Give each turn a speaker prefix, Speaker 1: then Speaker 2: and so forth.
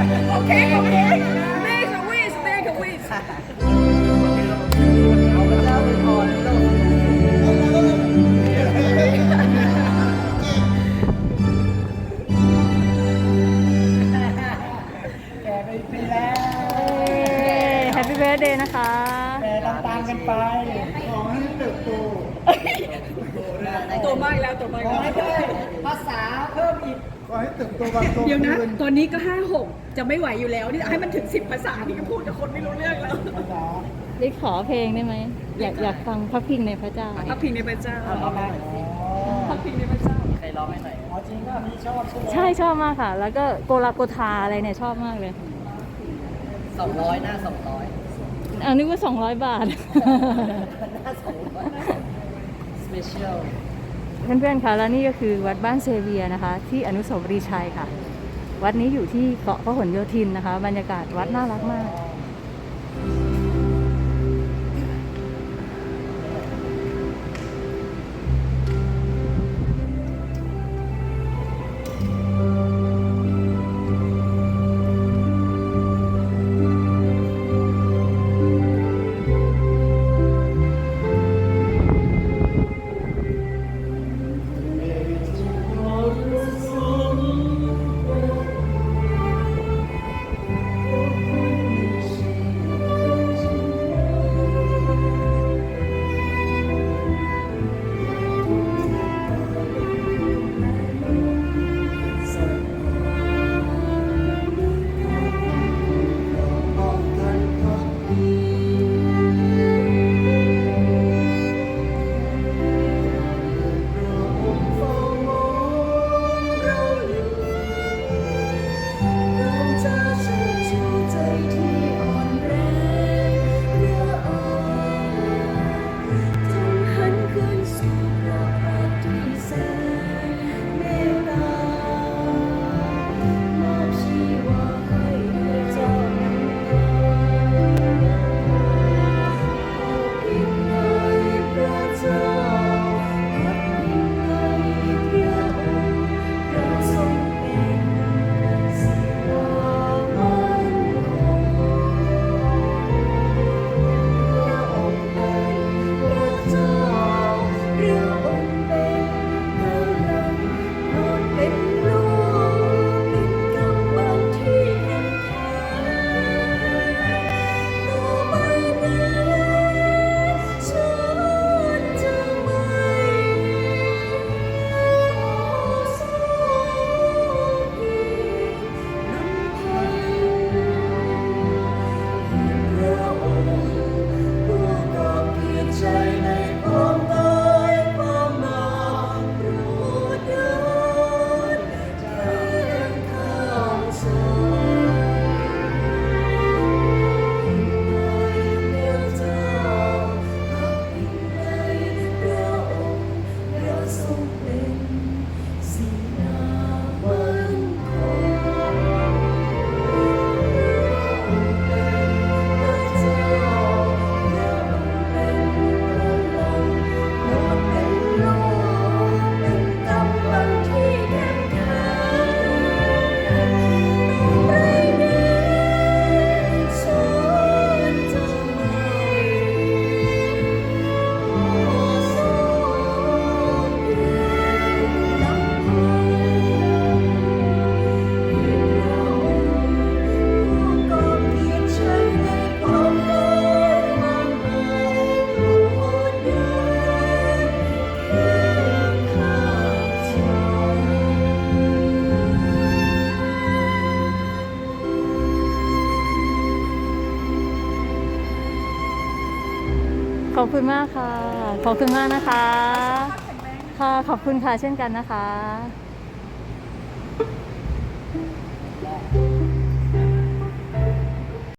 Speaker 1: Okay, okay. Make a wish. Make a wish. ปี้เบิร์ดเดย์นะคะ
Speaker 2: แต่ตามๆกันไปขอให้เติบโต
Speaker 3: โตมากแล้วโตมาก
Speaker 2: ขอ
Speaker 3: แล้ว
Speaker 2: ให้ได้ภาษาเพิ่มอีกขอให้เติบโตวันโต
Speaker 3: เดี๋ยวนะ
Speaker 2: ขึ้น
Speaker 3: ตอนนี้ก็ห้าหกจะไม่ไหวอยู่แล้วนี่ให้มันถึงสิบภาษานี่ก็พูดกับคนไม่รู้เรื่องแล้ว
Speaker 2: ภาษา
Speaker 1: ได้ขอเพลงได้ไหมอยากอยากฟังพระพิงในพระเจ้า
Speaker 3: พระพิงในพระเจ้า
Speaker 2: เอามา
Speaker 3: พระพิงในพระเจ้า
Speaker 4: ใครร้องให้หน่อย
Speaker 2: อ๋อจริงก็พี่ชอบใช่ไหม
Speaker 1: ใช่ชอบมากค่ะ แล้วก็โกลาโกทาอะไรเนี่ยชอบมากเลย
Speaker 4: สองร้อยหน้าสองร้อย
Speaker 1: เอานึกว่า200บาท
Speaker 4: หน้าสองร้อยสเปเชียล
Speaker 1: เพื่อนๆคะแล้วนี่ก็คือวัดบ้านเซเวียนะคะ ที่อนุสาวรีย์ชัยค่ะ วัดนี้อยู่ที่เกาะพหลโยธินนะคะ บรรยากาศวัดน่ารักมาก อบคุณมากค่ะ ขอบคุณมากนะคะ ค่ะ ขอบคุณค่ะเช่นกันนะคะ